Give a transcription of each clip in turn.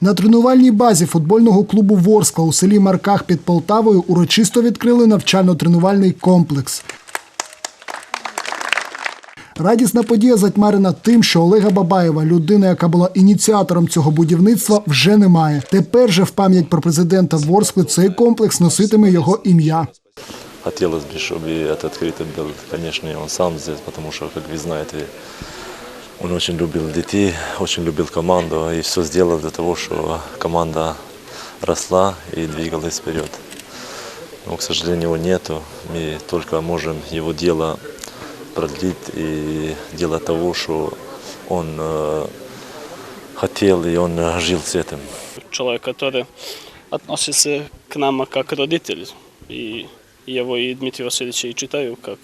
На тренувальній базі футбольного клубу Ворскла у селі Марках під Полтавою урочисто відкрили навчально-тренувальний комплекс. Радісна подія затьмарена тим, що Олега Бабаєва, людина, яка була ініціатором цього будівництва, вже немає. Тепер же в пам'ять про президента Ворскли цей комплекс носитиме його ім'я. Хотелось бы, чтобы и этот открытый был, конечно, и он сам здесь, потому что, как вы знаете, он очень любил детей, очень любил команду и все сделал для того, чтобы команда росла и двигалась вперед. Но, к сожалению, его нету. Мы только можем его дело продлить и делать того, что он э, хотел и он жил с этим. человек, который относится к нам как родитель. И его и Дмитрия Васильевича и читаю как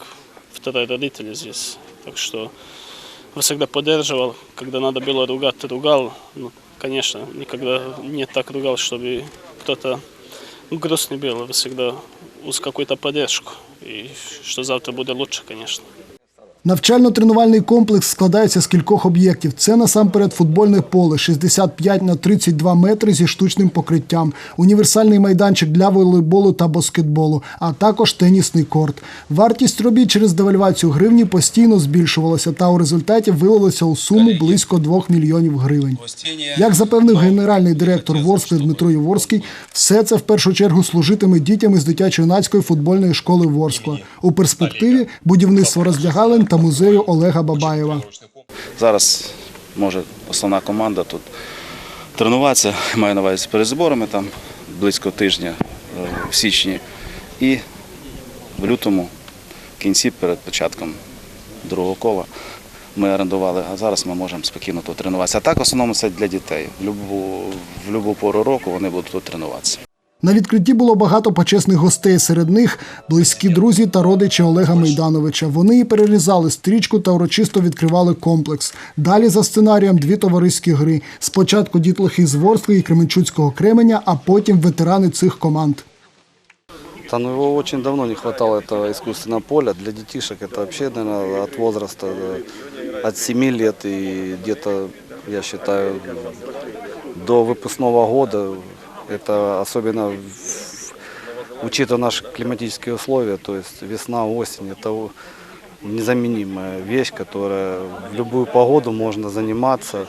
второй родитель здесь. Так что всегда поддерживал, когда надо было ругать, ругал. Ну, конечно, никогда не так ругал, чтобы кто-то грустный был. Всегда с какой-то поддержку. И что завтра будет лучше, конечно. Навчально-тренувальний комплекс складається з кількох об'єктів. Це насамперед футбольне поле 65 на 32 метри зі штучним покриттям, універсальний майданчик для волейболу та баскетболу, а також тенісний корт. Вартість робіт через девальвацію гривні постійно збільшувалася та у результаті вилилася у суму близько 2 мільйонів гривень. Як запевнив генеральний директор Ворскли Дмитро Єворський, все це в першу чергу служитиме дітям із дитячо-юнацької футбольної школи Ворскла. У перспективі будівництво роздягалень та музею Олега Бабаєва. Зараз може основна команда тут тренуватися, маю на увазі перед зборами там близько тижня е, в січні і в лютому, в кінці перед початком другого кола. Ми орендували, а зараз ми можемо спокійно тут тренуватися. А так в основному це для дітей. В любу пору року вони будуть тут тренуватися. На відкритті було багато почесних гостей. Серед них близькі друзі та родичі Олега Майдановича. Вони і перерізали стрічку та урочисто відкривали комплекс. Далі за сценарієм дві товариські гри. Спочатку дітлахи з Ворскли і Кременчуцького Кременя, а потім ветерани цих команд. Да, ну его очень давно не хватало, этого искусственного поля. Для детишек это вообще, наверное, от возраста э, от 7 лет и где-то, я считаю, до выпускного года. Это особенно в- учитывая наши климатические условия, то есть весна, осень, это незаменимая вещь, которая в любую погоду можно заниматься.